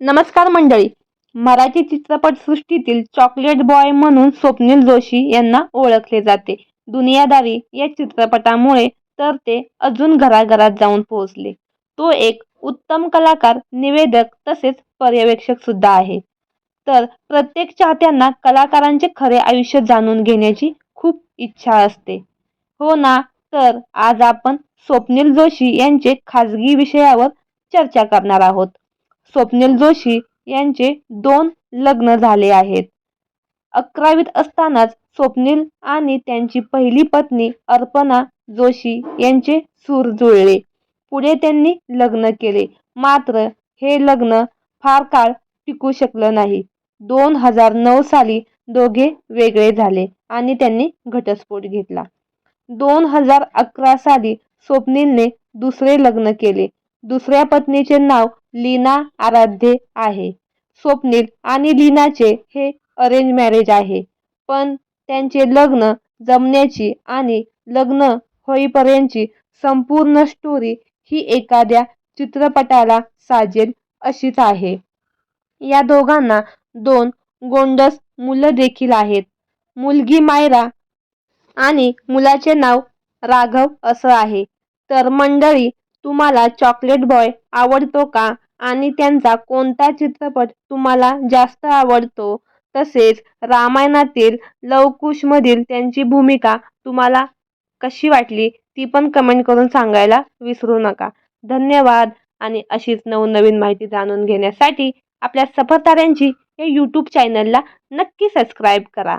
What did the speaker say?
नमस्कार मंडळी. मराठी चित्रपटसृष्टीतील चॉकलेट बॉय म्हणून स्वप्नील जोशी यांना ओळखले जाते. दुनियादारी या चित्रपटामुळे तर ते अजून घराघरात जाऊन पोहोचले. तो एक उत्तम कलाकार निवेदक तसेच पर्यवेक्षक सुद्धा आहे. तर प्रत्येक चाहत्यांना कलाकारांचे खरे आयुष्य जाणून घेण्याची खूप इच्छा असते. हो ना तर आज आपण स्वप्नील जोशी यांचे खाजगी विषयावर चर्चा करणार आहोत. स्वप्नील जोशी यांचे दोन लग्न झाले आहेत. अकरावीत असतानाच स्वप्नील आणि त्यांची पहिली पत्नी अर्पणा जोशी यांचे सूर जुळले. पुढे त्यांनी लग्न केले. मात्र हे लग्न फार काळ टिकू शकलं नाही. दोन हजार नऊ साली दोघे वेगळे झाले आणि त्यांनी घटस्फोट घेतला. दोन हजार अकरा साली स्वप्नीलने दुसरे लग्न केले. दुसऱ्या पत्नीचे नाव लीना आराध्ये आहे. स्वप्नील आणि लीनाचे हे अरेंज मॅरेज आहे. पण त्यांचे लग्न जमण्याची आणि लग्न होईपर्यंतची संपूर्ण स्टोरी ही एखाद्या चित्रपटाला साजेल अशीच आहे. या दोघांना दोन गोंडस मुलं देखील आहेत. मुलगी मायरा आणि मुलाचे नाव राघव असं आहे. तर मंडळी तुम्हाला चॉकलेट बॉय आवडतो का? आणि त्यांचा कोणता चित्रपट तुम्हाला जास्त आवडतो? तसेच रामायणातील लवकुशमधील त्यांची भूमिका तुम्हाला कशी वाटली? ती पण कमेंट करून सांगायला विसरू नका. धन्यवाद. आणि अशीच नवनवीन माहिती जाणून घेण्यासाठी आपल्या सफरताऱ्यांची या यूट्यूब चॅनलला नक्की सबस्क्राईब करा.